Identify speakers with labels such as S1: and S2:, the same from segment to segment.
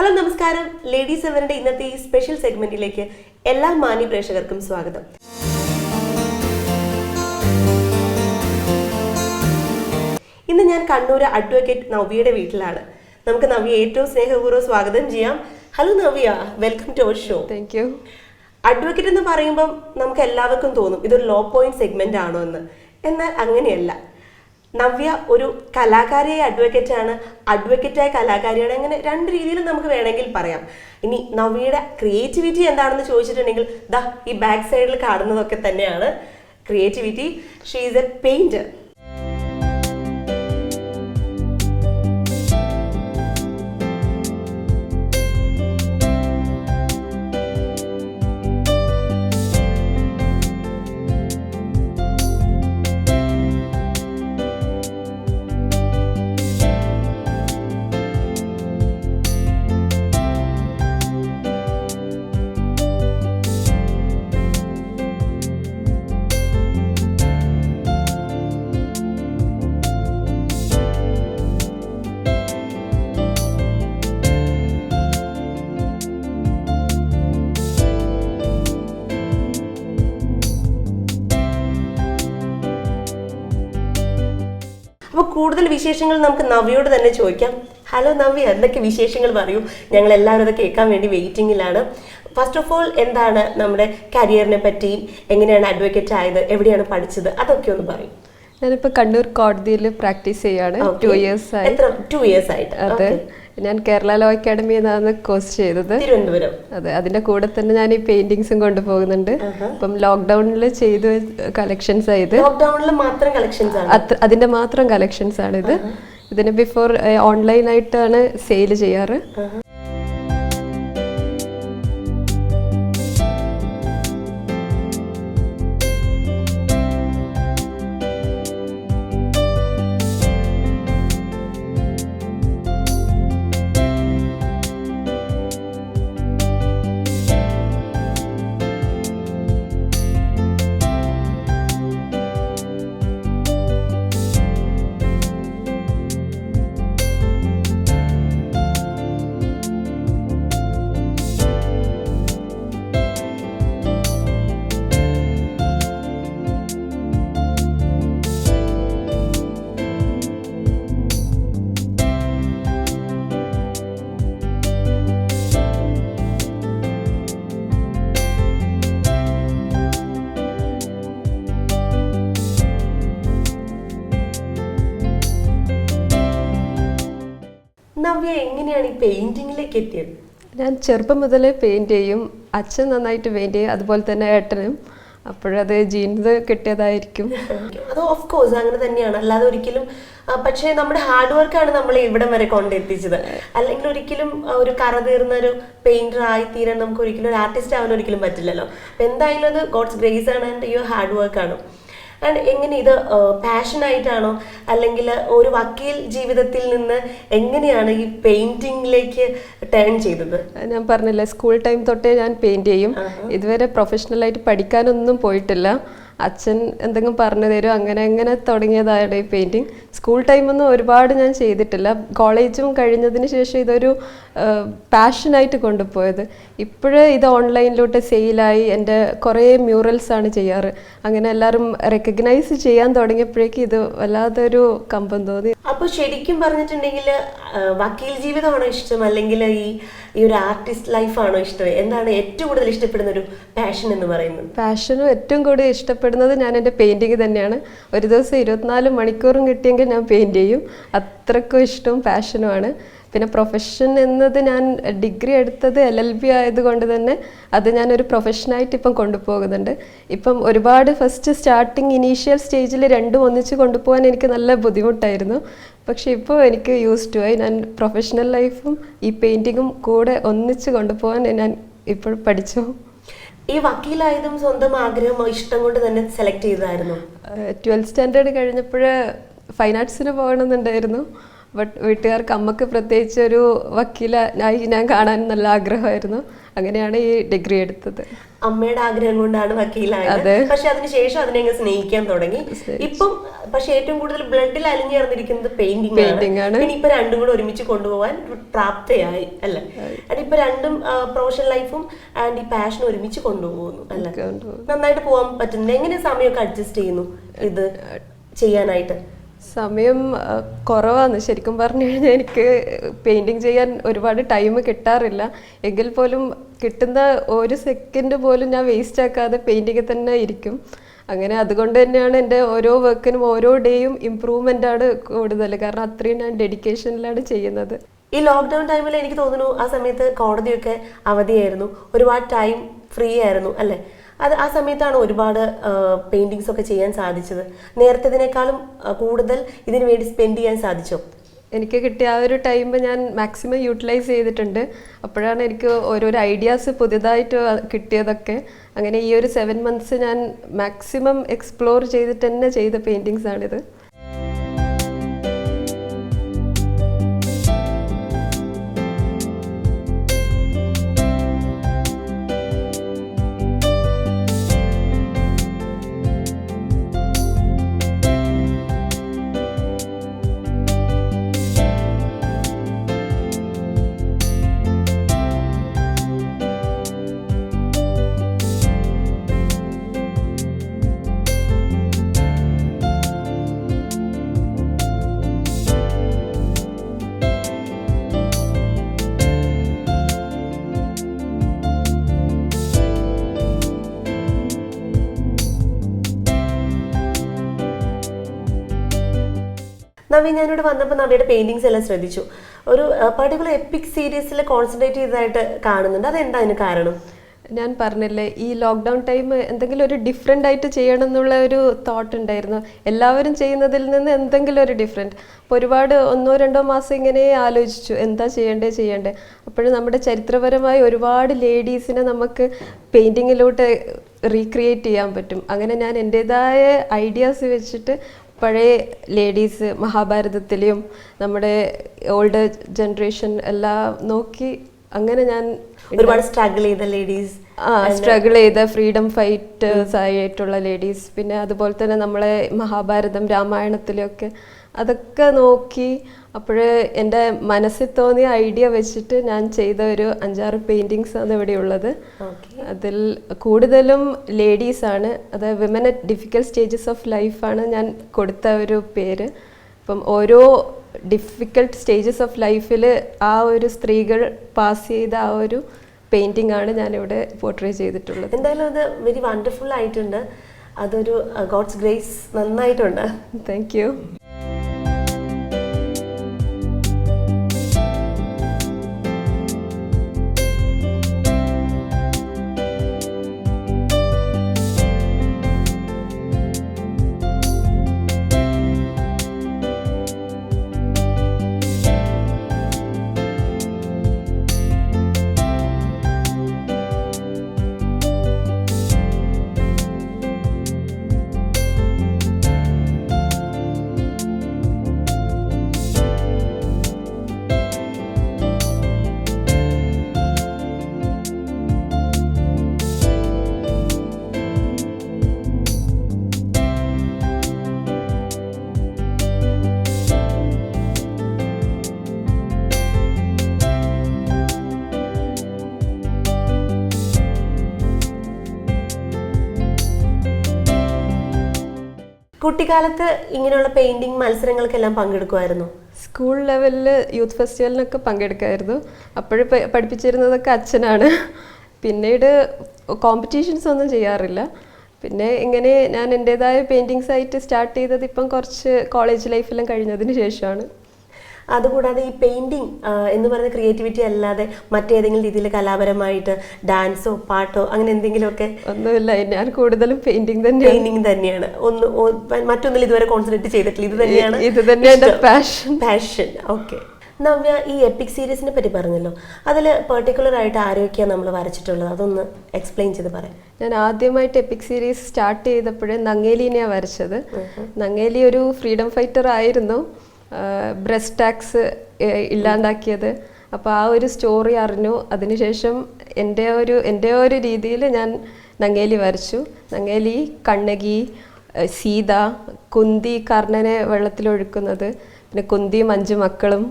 S1: Hello നമസ്കാരം. Ladies അവരുടെ ഇന്നത്തെ ഈ സ്പെഷ്യൽ സെഗ്മെന്റിലേക്ക് എല്ലാ മാന്യ പ്രേക്ഷകർക്കും സ്വാഗതം. ഇന്ന് ഞാൻ കണ്ണൂർ അഡ്വക്കേറ്റ് നവ്യയുടെ വീട്ടിലാണ്. നമുക്ക് നവ്യ ഏറ്റവും സ്നേഹപൂർവം സ്വാഗതം ചെയ്യാം. Hello Navya. Welcome to our show
S2: thank you
S1: advocate എന്ന് പറയുമ്പം നമുക്ക് എല്ലാവർക്കും തോന്നും ഇതൊരു ലോ പോയിന്റ് സെഗ്മെന്റ് ആണോ എന്ന്. എന്നാൽ അങ്ങനെയല്ല. നവ്യ ഒരു കലാകാരിയായ ആണ്. അഡ്വക്കേറ്റായ കലാകാരിയാണ്. അങ്ങനെ രണ്ട് രീതിയിലും നമുക്ക് വേണമെങ്കിൽ പറയാം. ഇനി നവ്യയുടെ ക്രിയേറ്റിവിറ്റി എന്താണെന്ന് ചോദിച്ചിട്ടുണ്ടെങ്കിൽ ദാ ഈ ബാക്ക് സൈഡിൽ കാണുന്നതൊക്കെ തന്നെയാണ് creativity she is a painter കൂടുതൽ വിശേഷങ്ങൾ നമുക്ക് നവ്യയോട് തന്നെ ചോദിക്കാം. ഹലോ നവ്യ എന്തൊക്കെ വിശേഷങ്ങൾ പറയൂ? ഞങ്ങൾ എല്ലാവരും അത് കേൾക്കാൻ വേണ്ടി വെയിറ്റിംഗിലാണ് ഫസ്റ്റ് ഓഫ് ഓൾ എന്താണ് നമ്മുടെ കരിയറിനെ പറ്റി? എങ്ങനെയാണ് അഡ്വക്കേറ്റ് ആയത്? എവിടെയാണ് പഠിച്ചത്? അതൊക്കെ ഒന്ന് പറയും.
S2: ഞാനിപ്പോൾ കണ്ണൂർ കോടതിയിൽ പ്രാക്ടീസ് ചെയ്യാണ്. ടു ഇയേഴ്സ് ആയി.
S1: ടു ഇയേഴ്സ് ആയിട്ട്.
S2: അതെ. ഞാൻ കേരള ലോ അക്കാഡമി എന്നാണ് കോഴ്സ് ചെയ്തത്.
S1: തിരുവനന്തപുരം.
S2: അതെ അതിന്റെ കൂടെ തന്നെ ഞാൻ ഈ പെയിന്റിങ്സും കൊണ്ടുപോകുന്നുണ്ട്. അപ്പം ലോക്ക്ഡൌണിൽ ചെയ്ത് കളക്ഷൻസ് ആയത്
S1: ലോക്ക്ഡൌണിൽ മാത്രം കളക്ഷൻസ് ആണ്.
S2: അതിന്റെ മാത്രം കളക്ഷൻസ് ആണ് ഇത്. ഇതിന് ബിഫോർ ഓൺലൈനായിട്ടാണ് സെയിൽ ചെയ്യാറ്.
S1: നവ്യ എങ്ങനെയാണ് ഈ പെയിന്റിങ്ങിലേക്ക് എത്തിയത്?
S2: ഞാൻ ചെറുപ്പം മുതലേ പെയിന്റ് ചെയ്യും. അച്ഛൻ നന്നായിട്ട് പെയിന്റ് ചെയ്യും. അതുപോലെ തന്നെ ഏട്ടനും. അപ്പോഴത് ജീൻസ് കിട്ടിയതായിരിക്കും.
S1: അത് ഓഫ് കോഴ്സ് അങ്ങനെ തന്നെയാണ്. അല്ലാതെ ഒരിക്കലും പക്ഷേ നമ്മുടെ ഹാർഡ് വർക്കാണ് നമ്മൾ ഇവിടം വരെ കൊണ്ടെത്തിച്ചത്. അല്ലെങ്കിൽ ഒരിക്കലും ഒരു കറ തീർന്ന ഒരു പെയിന്റർ ആയി തീരാൻ നമുക്ക് ഒരിക്കലും ഒരു ആർട്ടിസ്റ്റ് ആവാൻ ഒരിക്കലും പറ്റില്ലല്ലോ. എന്തായാലും അത് ഗോഡ്സ് ഗ്രേസ് ആണ് ആൻഡ് യുവർ ഹാർഡ് വർക്ക് ആണ്. ആൻഡ് എങ്ങനെ ഇത് പാഷൻ ആയിട്ടാണോ? അല്ലെങ്കിൽ ഒരു വക്കീൽ ജീവിതത്തിൽ നിന്ന് എങ്ങനെയാണ് ഈ പെയിന്റിംഗിലേക്ക് ടേൺ ചെയ്തത്?
S2: ഞാൻ പറഞ്ഞില്ലേ സ്കൂൾ ടൈം തൊട്ടേ ഞാൻ പെയിന്റ് ചെയ്യും. ഇതുവരെ പ്രൊഫഷണലായിട്ട് പഠിക്കാനൊന്നും പോയിട്ടില്ല. അച്ഛൻ എന്തെങ്കിലും പറഞ്ഞു തരും അങ്ങനെ അങ്ങനെ തുടങ്ങിയതാണ് ഈ പെയിന്റിങ് സ്കൂൾ ടൈമൊന്നും ഒരുപാട് ഞാൻ ചെയ്തിട്ടില്ല. കോളേജും കഴിഞ്ഞതിന് ശേഷം ഇതൊരു പാഷനായിട്ട് കൊണ്ടുപോയത്. ഇപ്പോഴേ ഇത് ഓൺലൈനിലോട്ട് സെയിലായി എന്റെ കുറേ മ്യൂറൽസ് ആണ് ചെയ്യാറ്. അങ്ങനെ എല്ലാവരും റെക്കഗ്നൈസ് ചെയ്യാൻ തുടങ്ങിയപ്പോഴേക്കും ഇത് വല്ലാതൊരു കമ്പം തോന്നി.
S1: അപ്പോൾ ശരിക്കും പറഞ്ഞിട്ടുണ്ടെങ്കിൽ വക്കീൽ ജീവിതമാണോ ഇഷ്ടം? അല്ലെങ്കിൽ ഈ ഈ ഒരു ആർട്ടിസ്റ്റ് ലൈഫാണോ ഇഷ്ടം? എന്താണ് ഏറ്റവും കൂടുതൽ ഇഷ്ടപ്പെടുന്ന ഒരു പാഷൻ എന്ന് പറയുന്നത്?
S2: പാഷനും ഏറ്റവും കൂടുതൽ ഇഷ്ടപ്പെടുന്നത് ഞാൻ എന്റെ പെയിന്റിങ് തന്നെയാണ്. ഒരു ദിവസം ഇരുപത്തിനാല് മണിക്കൂറും കിട്ടിയെങ്കിൽ ഞാൻ പെയിന്റ് ചെയ്യും. അത്രക്കും ഇഷ്ടവും പാഷനുമാണ് പിന്നെ പ്രൊഫഷൻ എന്നത് ഞാൻ ഡിഗ്രി എടുത്തത് എൽ എൽ ബി ആയതുകൊണ്ട് തന്നെ അത് ഞാനൊരു പ്രൊഫഷനായിട്ട് ഇപ്പം കൊണ്ടുപോകുന്നുണ്ട്. ഇപ്പം ഒരുപാട് ഫസ്റ്റ് സ്റ്റാർട്ടിങ് ഇനീഷ്യൽ സ്റ്റേജിൽ രണ്ടും ഒന്നിച്ച് കൊണ്ടുപോകാൻ എനിക്ക് നല്ല ബുദ്ധിമുട്ടായിരുന്നു. പക്ഷേ ഇപ്പോൾ എനിക്ക് യൂസ് ടു ആയി ഞാൻ പ്രൊഫഷണൽ ലൈഫും ഈ പെയിന്റിങ്ങും കൂടെ ഒന്നിച്ച് കൊണ്ടുപോകാൻ ഞാൻ ഇപ്പോൾ പഠിച്ചു.
S1: ഈ വക്കീലായതും സ്വന്തം ആഗ്രഹമോ ഇഷ്ടം കൊണ്ട് തന്നെ സെലക്ട് ചെയ്തതായിരുന്നു?
S2: ട്വൽത്ത് സ്റ്റാൻഡേർഡ് കഴിഞ്ഞപ്പോൾ ഫൈൻ ആർട്സിന് പോകണമെന്നുണ്ടായിരുന്നു. ബട്ട് വീട്ടുകാർക്ക് അമ്മയ്ക്ക് പ്രത്യേകിച്ച് ഒരു വക്കീലായി ഞാൻ കാണാൻ നല്ല ആഗ്രഹമായിരുന്നു. അങ്ങനെയാണ് ഈ ഡിഗ്രി എടുത്തത്.
S1: അമ്മയുടെ ആഗ്രഹം കൊണ്ടാണ് വക്കീലായത്. പക്ഷെ അതിനുശേഷം അതിനെ അങ്ങ് സ്നേഹിക്കാൻ തുടങ്ങി. ഇപ്പം പക്ഷെ ഏറ്റവും കൂടുതൽ ബ്ലഡിൽ അലിഞ്ഞു ചേർന്നിരിക്കുന്നത് പെയിന്റിംഗ്
S2: Painting ആണ്.
S1: ഇനിയിപ്പൊ ഇപ്പൊ രണ്ടും കൂടെ ഒരുമിച്ച് കൊണ്ടുപോകാൻ പ്രാപ്തയായി അല്ലെ? ആൻഡ് ഇപ്പൊ രണ്ടും പ്രൊഫഷണൽ ലൈഫും ആൻഡ് ഈ പാഷനും ഒരുമിച്ച് കൊണ്ടുപോകുന്നു അല്ലെ? നന്നായിട്ട് പോകാൻ പറ്റുന്നുണ്ട് എങ്ങനെ സമയമൊക്കെ അഡ്ജസ്റ്റ് ചെയ്യുന്നു ഇത് ചെയ്യാനായിട്ട്?
S2: സമയം കുറവാണ് ശരിക്കും പറഞ്ഞു കഴിഞ്ഞാൽ എനിക്ക് പെയിന്റിങ് ചെയ്യാൻ ഒരുപാട് ടൈം കിട്ടാറില്ല. എങ്കിൽ പോലും കിട്ടുന്ന ഒരു സെക്കൻഡ് പോലും ഞാൻ വേസ്റ്റ് ആക്കാതെ പെയിന്റിങ്ങിൽ തന്നെ ഇരിക്കും. അങ്ങനെ അതുകൊണ്ട് തന്നെയാണ് എന്റെ ഓരോ വർക്കിനും ഓരോ ഡേയും ഇമ്പ്രൂവ്മെന്റ് ആണ് കൂടുതൽ. കാരണം അത്രയും ഞാൻ ഡെഡിക്കേഷനിലാണ് ചെയ്യുന്നത്.
S1: ഈ ലോക്ക്ഡൌൺ ടൈമിൽ എനിക്ക് തോന്നുന്നു ആ സമയത്ത് കോടതിയൊക്കെ അവധിയായിരുന്നു. ഒരുപാട് ടൈം ഫ്രീ ആയിരുന്നു അല്ലെ? അത് ആ സമയത്താണ് ഒരുപാട് പെയിന്റിങ്സ് ഒക്കെ ചെയ്യാൻ സാധിച്ചത്. നേരത്തേതിനേക്കാളും കൂടുതൽ ഇതിനു വേണ്ടി സ്പെൻഡ് ചെയ്യാൻ സാധിച്ചോ?
S2: എനിക്ക് കിട്ടിയ ആ ഒരു ടൈം ഞാൻ മാക്സിമം യൂട്ടിലൈസ് ചെയ്തിട്ടുണ്ട്. അപ്പോഴാണ് എനിക്ക് ഓരോരോ ഐഡിയാസ് പുതിയതായിട്ട് കിട്ടിയതൊക്കെ. അങ്ങനെ ഈ ഒരു സെവൻ മന്ത്സ് ഞാൻ മാക്സിമം എക്സ്പ്ലോർ ചെയ്തിട്ട് തന്നെ ചെയ്ത പെയിന്റിങ്സ്
S1: നവി ഞാനിവിടെ വന്നപ്പോൾ നവിയുടെ പെയിന്റിങ്സ് എല്ലാം ശ്രദ്ധിച്ചു. ഒരു പർട്ടിക്കുലർ എപ്പിക് സീരീസിൽ കോൺസെൻട്രേറ്റ് ചെയ്തതായിട്ട് കാണുന്നുണ്ട്. അതെന്താ അതിന് കാരണം?
S2: ഞാൻ പറഞ്ഞില്ലേ ഈ ലോക്ക്ഡൗൺ ടൈം എന്തെങ്കിലും ഒരു ഡിഫറെന്റ് ആയിട്ട് ചെയ്യണം എന്നുള്ള ഒരു തോട്ട് ഉണ്ടായിരുന്നു. എല്ലാവരും ചെയ്യുന്നതിൽ നിന്ന് എന്തെങ്കിലും ഒരു ഡിഫറെന്റ് അപ്പോൾ ഒരുപാട് ഒന്നോ രണ്ടോ മാസം ഇങ്ങനെ ആലോചിച്ചു എന്താ ചെയ്യേണ്ടേ ചെയ്യേണ്ടേ. അപ്പോഴും നമ്മുടെ ചരിത്രപരമായി ഒരുപാട് ലേഡീസിനെ നമുക്ക് പെയിന്റിങ്ങിലോട്ട് റീക്രിയേറ്റ് ചെയ്യാൻ പറ്റും. അങ്ങനെ ഞാൻ എന്റെതായ ഐഡിയാസ് വെച്ചിട്ട് പഴയ ലേഡീസ് മഹാഭാരതത്തിലെയും നമ്മുടെ ഓൾഡ് ജനറേഷൻ എല്ലാം നോക്കി അങ്ങനെ ഞാൻ
S1: ഒരുപാട് സ്ട്രഗിൾ ചെയ്ത ലേഡീസ്
S2: ആ സ്ട്രഗിൾ ചെയ്ത ഫ്രീഡം ഫൈറ്റേഴ്സ് ആയിട്ടുള്ള ലേഡീസ് പിന്നെ അതുപോലെ തന്നെ നമ്മളെ മഹാഭാരതം രാമായണത്തിലൊക്കെ അതൊക്കെ നോക്കി അപ്പോഴ് എന്റെ മനസ്സിൽ തോന്നിയ ഐഡിയ വെച്ചിട്ട് ഞാൻ ചെയ്ത ഒരു അഞ്ചാറ് പെയിന്റിങ്സ് ആണ് ഇവിടെ ഉള്ളത് അതിൽ കൂടുതലും ലേഡീസ് ആണ്. അത് women at difficult stages of ലൈഫാണ് ഞാൻ കൊടുത്ത ഒരു പേര്. അപ്പം ഓരോ ഡിഫിക്കൽട്ട് സ്റ്റേജസ് ഓഫ് ലൈഫിൽ ആ ഒരു സ്ത്രീകൾ പാസ് ചെയ്ത ആ ഒരു പെയിന്റിംഗ് ആണ് ഞാനിവിടെ പോർട്രേ ചെയ്തിട്ടുള്ളത്.
S1: എന്തായാലും അത് വെരി വണ്ടർഫുൾ ആയിട്ടുണ്ട്. അതൊരു ഗോഡ്സ് ഗ്രേസ് നന്നായിട്ടുണ്ട്.
S2: താങ്ക് യു
S1: കുട്ടിക്കാലത്ത് ഇങ്ങനെയുള്ള പെയിന്റിംഗ് മത്സരങ്ങൾക്കെല്ലാം പങ്കെടുക്കുമായിരുന്നു?
S2: സ്കൂൾ ലെവലിൽ യൂത്ത് ഫെസ്റ്റിവലിനൊക്കെ പങ്കെടുക്കായിരുന്നു. അപ്പോഴും പഠിപ്പിച്ചിരുന്നതൊക്കെ അച്ഛനാണ്. പിന്നീട് കോമ്പറ്റീഷൻസ് ഒന്നും ചെയ്യാറില്ല. പിന്നെ ഇങ്ങനെ ഞാൻ എന്റെതായ പെയിന്റിങ്സ് ആയിട്ട് സ്റ്റാർട്ട് ചെയ്തത് ഇപ്പം കുറച്ച് കോളേജ് ലൈഫെല്ലാം കഴിഞ്ഞതിന് ശേഷമാണ്.
S1: അതുകൂടാതെ ഈ പെയിന്റിംഗ് എന്ന് പറയുന്ന ക്രിയേറ്റിവിറ്റി അല്ലാതെ മറ്റേതെങ്കിലും രീതിയിൽ കലാപരമായിട്ട് ഡാൻസോ പാട്ടോ അങ്ങനെ എന്തെങ്കിലുമൊക്കെ
S2: ഒന്നുമില്ല. ഞാൻ കൂടുതലും പെയിന്റിംഗ് തന്നെ
S1: പെയിന്റിംഗ് തന്നെയാണ്. ഒന്ന് മറ്റൊന്നിൽ ഇതുവരെ കോൺസെൻട്രേറ്റ് ചെയ്തിട്ടില്ല. ഇത് തന്നെയാണ്
S2: ഇത് തന്നെയാണ് പാഷൻ
S1: പാഷൻ ഓക്കെ നവ്യ ഈ എപ്പിക് സീരീസിനെ പറ്റി പറഞ്ഞല്ലോ. അതിൽ പെർട്ടിക്കുലർ ആയിട്ട് ആരൊക്കെയാണ് നമ്മൾ വരച്ചിട്ടുള്ളത്? അതൊന്ന് എക്സ്പ്ലെയിൻ ചെയ്ത് പറയാം
S2: ഞാൻ ആദ്യമായിട്ട് എപ്പിക് സീരീസ് സ്റ്റാർട്ട് ചെയ്തപ്പോഴേ നങ്ങേലിനെയാണ് വരച്ചത്. നങ്ങേലി ഒരു ഫ്രീഡം ഫൈറ്റർ ആയിരുന്നു. ബ്രസ്റ്റ് ടാക്സ് ഇല്ലാണ്ടാക്കിയത്. അപ്പോൾ ആ ഒരു സ്റ്റോറി അറിഞ്ഞു. അതിനുശേഷം എന്റെ ഒരു എന്റെ ഒരു രീതിയിൽ ഞാൻ നങ്ങേലി വരച്ചു. നങ്ങേലി കണ്ണകി സീത കുന്തി കർണനെ വെള്ളത്തിലൊഴുക്കുന്നത് പിന്നെ കുന്തിയും അഞ്ച് മക്കളും.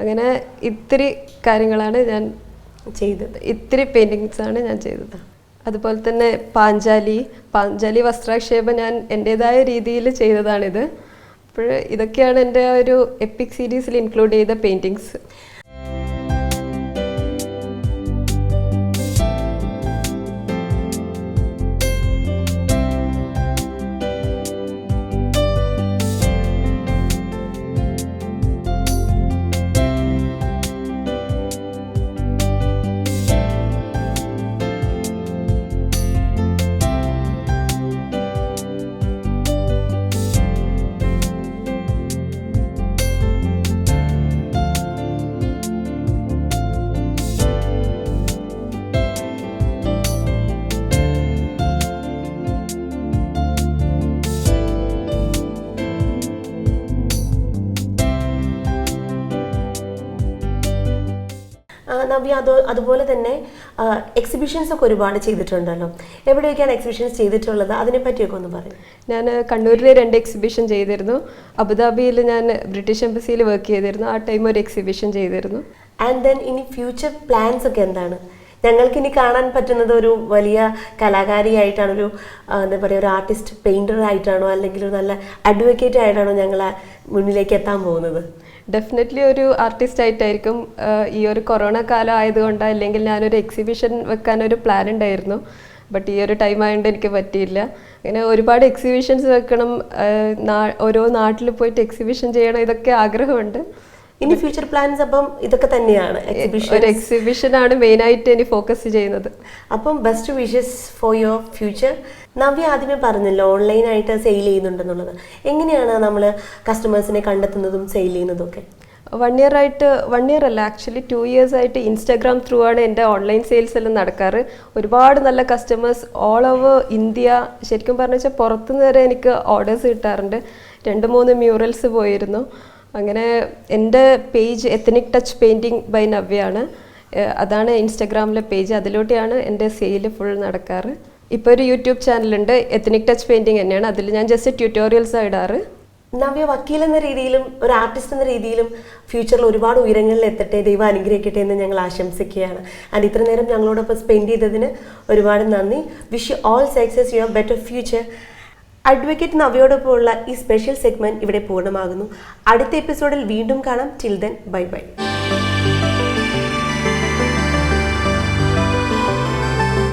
S2: അങ്ങനെ ഇത്തിരി കാര്യങ്ങളാണ് ഞാൻ
S1: ചെയ്തത്.
S2: ഇത്തിരി പെയിന്റിങ്സാണ് ഞാൻ ചെയ്തത്. അതുപോലെ തന്നെ പാഞ്ചാലി. പാഞ്ചാലി വസ്ത്രാക്ഷേപം ഞാൻ എന്റേതായ രീതിയിൽ ചെയ്തതാണിത്. അപ്പോൾ ഇതൊക്കെയാണ് എന്റെ ഒരു എപ്പിക് സീരീസിൽ ഇൻക്ലൂഡ് ചെയ്ത
S1: പെയിന്റിങ്സ് നവ്യ അത് അതുപോലെ തന്നെ എക്സിബിഷൻസ് ഒക്കെ ഒരുപാട് ചെയ്തിട്ടുണ്ടല്ലോ. എവിടെയൊക്കെയാണ് എക്സിബിഷൻസ് ചെയ്തിട്ടുള്ളത്? അതിനെ പറ്റിയൊക്കെ ഒന്ന് പറയും.
S2: ഞാൻ കണ്ണൂരിൽ രണ്ട് എക്സിബിഷൻ ചെയ്തിരുന്നു. അബുദാബിയിൽ ഞാൻ ബ്രിട്ടീഷ് എംബസിയിൽ വർക്ക് ചെയ്തിരുന്നു. ആ ടൈം ഒരു എക്സിബിഷൻ ചെയ്തിരുന്നു.
S1: ആൻഡ് ദെൻ ഇനി ഫ്യൂച്ചർ പ്ലാൻസ് ഒക്കെ എന്താണ്? ഞങ്ങൾക്ക് ഇനി കാണാൻ പറ്റുന്നത് ഒരു വലിയ കലാകാരിയായിട്ടാണ് ഒരു എന്താ പറയുക ഒരു ആർട്ടിസ്റ്റ് പെയിന്റർ ആയിട്ടാണോ അല്ലെങ്കിൽ ഒരു നല്ല അഡ്വക്കേറ്റ് ആയിട്ടാണോ ഞങ്ങൾ മുന്നിലേക്ക് എത്താൻ പോകുന്നത്?
S2: ഡെഫിനറ്റ്ലി ഒരു ആർട്ടിസ്റ്റ് ആയിട്ടായിരിക്കും ഈ ഒരു കൊറോണ കാലം ആയതുകൊണ്ട് അല്ലെങ്കിൽ ഞാനൊരു എക്സിബിഷൻ വെക്കാൻ ഒരു പ്ലാൻ ഉണ്ടായിരുന്നു. ബട്ട് ഈ ഒരു ടൈം ആയതുകൊണ്ട് എനിക്ക് പറ്റിയില്ല. അങ്ങനെ ഒരുപാട് എക്സിബിഷൻസ് വെക്കണം ഓരോ നാട്ടിൽ പോയിട്ട് എക്സിബിഷൻ ചെയ്യണം ഇതൊക്കെ ആഗ്രഹമുണ്ട്.
S1: ഇനി ഫ്യൂച്ചർ പ്ലാൻസ് അപ്പം ഇതൊക്കെ തന്നെയാണ് എക്സിബിഷൻ
S2: ആണ് മെയിൻ ആയിട്ട് ഇനി ഫോക്കസ് ചെയ്യുന്നത്.
S1: അപ്പം best wishes for your future Navya ആദ്യമേ പറഞ്ഞല്ലോ ഓൺലൈനായിട്ട് സെയിൽ ചെയ്യുന്നുണ്ടെന്നുള്ളത്. എങ്ങനെയാണ് നമ്മൾ കസ്റ്റമേഴ്സിനെ കണ്ടെത്തുന്നതും സെയിൽ ചെയ്യുന്നതും ഒക്കെ
S2: വൺ ഇയർ ആയിട്ട് വൺ ഇയർ അല്ല ആക്ച്വലി ടു ഇയേഴ്സ് ആയിട്ട് ഇൻസ്റ്റാഗ്രാം ത്രൂ ആണ് എന്റെ ഓൺലൈൻ സെയിൽസ് എല്ലാം നടക്കാറ്. ഒരുപാട് നല്ല കസ്റ്റമേഴ്സ് ഓൾ ഓവർ ഇന്ത്യ. ശരിക്കും പറഞ്ഞു വെച്ചാൽ പുറത്തുനിന്ന് വരെ എനിക്ക് ഓർഡേഴ്സ് കിട്ടാറുണ്ട്. രണ്ട് മൂന്ന് മ്യൂറൽസ് പോയിരുന്നു. അങ്ങനെ എന്റെ page ethnic touch painting by നവ്യാണ്. അതാണ് ഇൻസ്റ്റഗ്രാമിലെ പേജ്. അതിലൂടെയാണ് എന്റെ സെയിൽ ഫുൾ നടക്കാറ്. ഇപ്പോൾ ഒരു യൂട്യൂബ് ചാനലുണ്ട് എത്തനിക് ടച്ച് പെയിന്റിങ് തന്നെയാണ്. അതിൽ ഞാൻ ജസ്റ്റ് ട്യൂട്ടോറിയൽസ് ഇടാറ്.
S1: നവ്യ വക്കീൽ എന്ന രീതിയിലും ഒരു ആർട്ടിസ്റ്റ് എന്ന രീതിയിലും ഫ്യൂച്ചറിൽ ഒരുപാട് ഉയരങ്ങളിൽ എത്തട്ടെ ദൈവം അനുഗ്രഹിക്കട്ടെ എന്ന് ഞങ്ങൾ ആശംസിക്കുകയാണ്. ആൻഡ് ഇത്ര നേരം ഞങ്ങളോടൊപ്പം സ്പെൻഡ് ചെയ്തതിന് ഒരുപാട് നന്ദി. Wish you all success your better future advocate നവയോടൊപ്പമുള്ള ഈ സ്പെഷ്യൽ സെഗ്മെന്റ് ഇവിടെ പൂർണമാകുന്നു. അടുത്ത എപ്പിസോഡിൽ വീണ്ടും കാണാം. Till then bye bye